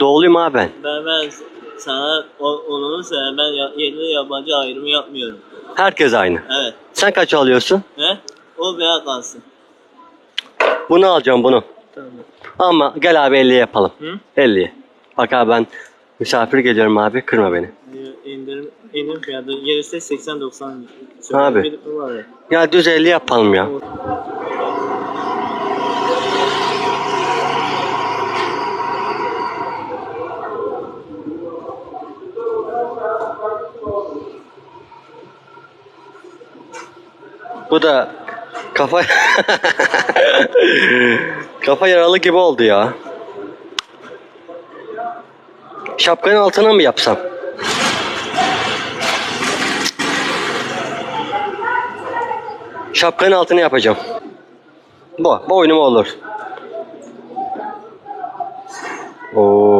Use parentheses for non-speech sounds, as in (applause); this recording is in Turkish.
Doğuluyum abi ben. Ben ben sana o, onu söyle ben ya, yerli yabancı ayrımı yapmıyorum. Herkes aynı. Evet. Sen kaç alıyorsun? Ne? O beyaz kalsın. Bunu alacağım bunu. Tamam. Ama gel abi 50 yapalım. Hı? 50. Bak abi ben misafir geliyorum abi kırma beni. Ee, İndirim, indirim fiyatı gerisi 80-90 Abi. Bir var ya. Ya düz 50 yapalım ya. Bu da kafa (laughs) kafa yaralı gibi oldu ya. Şapkanın altına mı yapsam? Şapkanın altına yapacağım. Bu, boynuma olur. Oo.